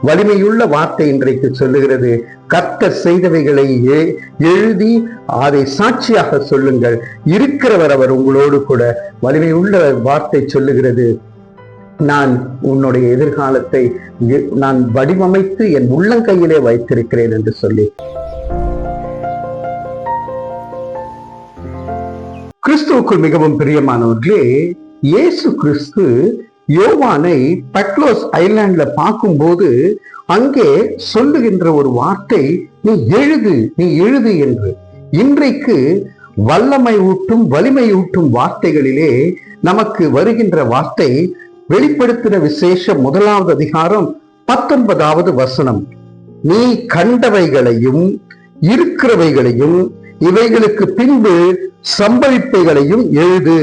வலிமையுள்ள வார்த்தை இன்றைக்கு சொல்லுகிறது. கத்த செய்தவைகளை எழுதி அதை சாட்சியாக சொல்லுங்கள். இருக்கிறவர் அவர் உங்களோடு கூட. வலிமையுள்ள வார்த்தை சொல்லுகிறது. நான் உன்னுடைய எதிர்காலத்தை நான் வடிவமைத்து என் உள்ளங்கையிலே வைத்திருக்கிறேன் என்று சொல்லி. கிறிஸ்துவுக்குள் மிகவும் பிரியமானவர்களே இயேசு கிறிஸ்து யோவானை பட்லோஸ் ஐலாண்ட்ல பார்க்கும்போது அங்கே சொல்லுகின்ற ஒரு வார்த்தை நீ எழுது நீ எழுது என்று. இன்றைக்கு வல்லமை ஊட்டும் வலிமை ஊட்டும் வார்த்தைகளிலே நமக்கு வருகின்ற வார்த்தை வெளிப்படுத்தின விசேஷம் முதலாவது அதிகாரம் பத்தொன்பதாவது வசனம். நீ கண்டவைகளையும் இருக்கிறவைகளையும் இவைகளுக்கு பின்பு சம்பவிப்பைகளையும் எழுது.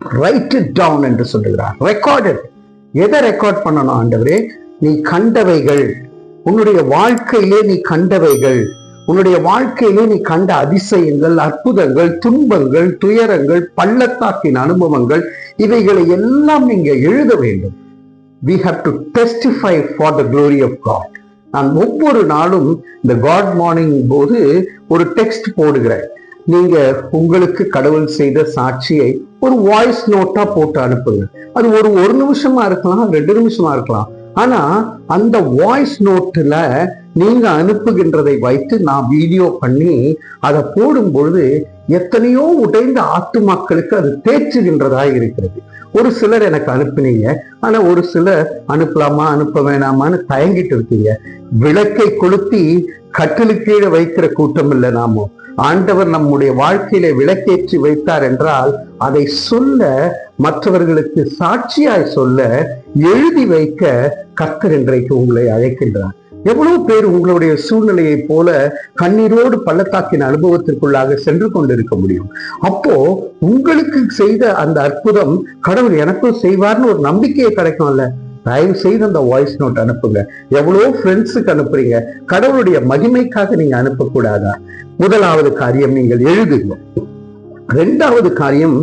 ரைட் இட் டவுன் என்று சொல்லுகிறார். ரெக்கார்டட் எதை ரெக்கார்ட் பண்ணணும் ஆண்டவரே? நீ கண்டவைகள். உன்னுடைய வாழ்க்கையிலே நீ கண்டவைகள். உன்னுடைய வாழ்க்கையிலே நீ கண்ட அதிசயங்கள் அற்புதங்கள் துன்பங்கள் துயரங்கள் பள்ளத்தாக்கின் அனுபவங்கள் இவைகளை எல்லாம் நீங்க எழுத வேண்டும். We have to testify for the glory of God நான் ஒவ்வொரு நாளும் இந்த காட் மார்னிங் போது ஒரு டெக்ஸ்ட் போடுகிறேன். நீங்க உங்களுக்கு கடவுள் செய்த சாட்சியை ஒரு வாய்ஸ் நோட்டா போட்டு அனுப்புங்க. அது ஒரு ஒரு நிமிஷமா இருக்கலாம் ரெண்டு நிமிஷமா இருக்கலாம். ஆனா அந்த வாய்ஸ் நோட்டுல நீங்க அனுப்புகின்றதை வைத்து நான் வீடியோ பண்ணி அதை போடும் பொழுது எத்தனையோ உடைந்த ஆத்துமாக்களுக்கு அது தேற்றுகின்றதா இருக்கிறது. ஒரு சிலர் எனக்கு அனுப்புனீங்க. ஆனா ஒரு சிலர் அனுப்பலாமா அனுப்ப வேணாமான்னு தயங்கிட்டு இருக்கீங்க. விளக்கை கொளுத்தி கட்டிலு கீழே வைக்கிற கூட்டம் இல்லை நாமோ. ஆண்டவர் நம்முடைய வாழ்க்கையில விளக்கேற்றி வைத்தார் என்றால் அதை சொல்ல மற்றவர்களுக்கு சாட்சியாய் சொல்ல எழுதி வைக்க கர்த்தர் இன்றைக்கு உங்களை அழைக்கின்றார். எவ்வளவு பேர் உங்களுடைய சூழ்நிலையை போல கண்ணீரோடு பள்ளத்தாக்கின் அனுபவத்திற்குள்ளாக சென்று கொண்டிருக்க முடியும். அப்போ உங்களுக்கு செய்த அந்த அற்புதம் கடவுள் எனக்கும் செய்வார்னு ஒரு நம்பிக்கையை கிடைக்கும்ல. தயவு செய்து அந்த வாய்ஸ் நோட் அனுப்புங்க. எவ்வளோ ஃப்ரெண்ட்ஸுக்கு அனுப்புறீங்க. கடவுளுடைய மகிமைக்காக நீங்க அனுப்பக்கூடாதா? முதலாவது காரியம் நீங்கள் எழுதுங்க. ரெண்டாவது காரியம்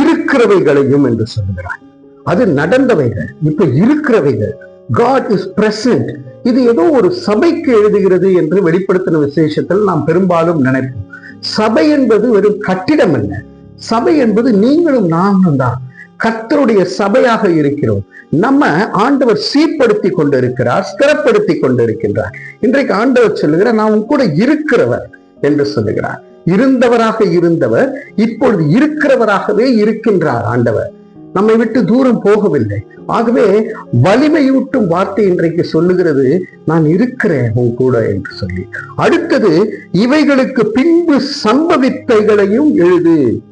இருக்கிறவைகளையும் என்று சொல்கிறார் அது நடந்தவைகள். இப்ப இருக்கிறவைகள். காட் இஸ் பிரசன்ட் இது ஏதோ ஒரு சபைக்கு எழுதுகிறது என்று வெளிப்படுத்தின விசேஷத்தில் நாம் பெரும்பாலும் நினைப்போம். சபை என்பது வெறும் கட்டிடம் அல்ல. சபை என்பது நீங்களும் நானும் தான் கத்தருடைய சபையாக இருக்கிறோம். நம்ம ஆண்டவர் சீர்படுத்தி கொண்டிருக்கிறார் ஸ்திரப்படுத்தி கொண்டிருக்கின்றார். இன்றைக்கு ஆண்டவர் சொல்லுகிறார் நான் உன் கூட இருக்கிறவர் என்று சொல்லுகிறார். இருந்தவராக இருந்தவர் இப்பொழுது இருக்கிறவராகவே இருக்கின்றார் ஆண்டவர். நம்மை விட்டு தூரம் போகவில்லை. ஆகவே வலிமையூட்டும் வார்த்தை இன்றைக்கு சொல்லுகிறது நான் இருக்கிறேன் உன் கூட என்று சொல்லி. அடுத்தது இவைகளுக்கு பின்பு சம்பவித்தைகளையும் எழுது.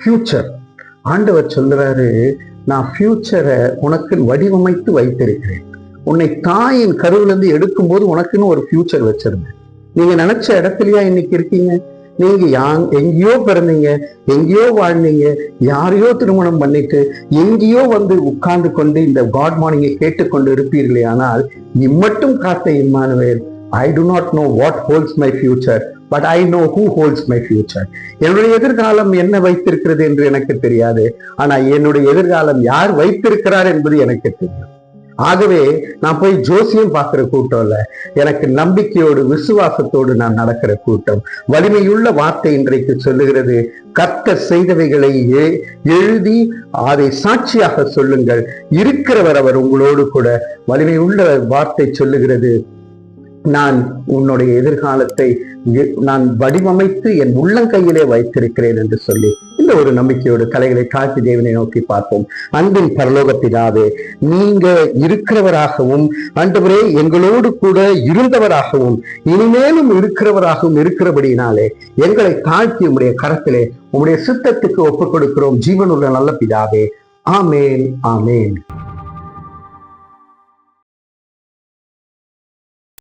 ஃபியூச்சர் ஆண்டவர் சொல்றாரு நான் ஃபியூச்சரை உனக்கு வடிவமைத்து வைத்திருக்கிறேன். உன்னை தாயின் கருவிலிருந்து எடுக்கும்போது உனக்குன்னு ஒரு ஃபியூச்சர் வச்சிருந்தேன். நீங்க நினைச்ச இடத்துலயா இன்னைக்கு இருக்கீங்க? நீங்க யா- எங்கேயோ பிறந்தீங்க எங்கேயோ வாழ்ந்தீங்க யாரையோ திருமணம் பண்ணிட்டு எங்கேயோ வந்து உட்கார்ந்து கொண்டு இந்த காட் மார்னிங்கை கேட்டுக்கொண்டு இருப்பீர்களே ஆனால் இம்மட்டும் காத்த Emmanuel I do not know what holds my future but I know who holds my future என்னுடைய எதிர்காலம் என்ன வைத்திருக்கிறது என்று எனக்கு தெரியாது. ஆனா என்னுடைய எதிர்காலம் யார் வைத்திருக்கிறார் என்பது எனக்கு தெரியும். ஆகவே நான் போய் ஜோசியம் பார்க்கிற கூட்டம் இல்ல. எனக்கு நம்பிக்கையோடு விசுவாசத்தோடு நான் நடக்கிற கூட்டம். வலிமையுள்ள வார்த்தை இன்றைக்கு சொல்லுகிறது. கத்த செய்தவைகளை எழுதி அதை சாட்சியாக சொல்லுங்கள். இருக்கிறவர் அவர் உங்களோடு கூட. வலிமையுள்ள வார்த்தை சொல்லுகிறது. நான் உன்னுடைய எதிர்காலத்தை நான் வடிவமைத்து என் உள்ளங்கையிலே வைத்திருக்கிறேன் என்று சொல்லி இந்த ஒரு நம்பிக்கையோடு கலைகளை காட்சி தேவனை நோக்கி பார்ப்போம். அன்பின் பரலோகத்தினாவே நீங்க இருக்கிறவராகவும் ஆண்டவரே எங்களோடு கூட இருந்தவராகவும் இனிமேலும் இருக்கிறவராகவும் இருக்கிறபடியினாலே எங்களை தாழ்த்தி உடைய கரத்திலே உங்களுடைய சித்தத்துக்கு ஒப்புக் கொடுக்கிறோம். ஜீவனுள்ள நல்ல பிதாவே. ஆமேன் ஆமேன்.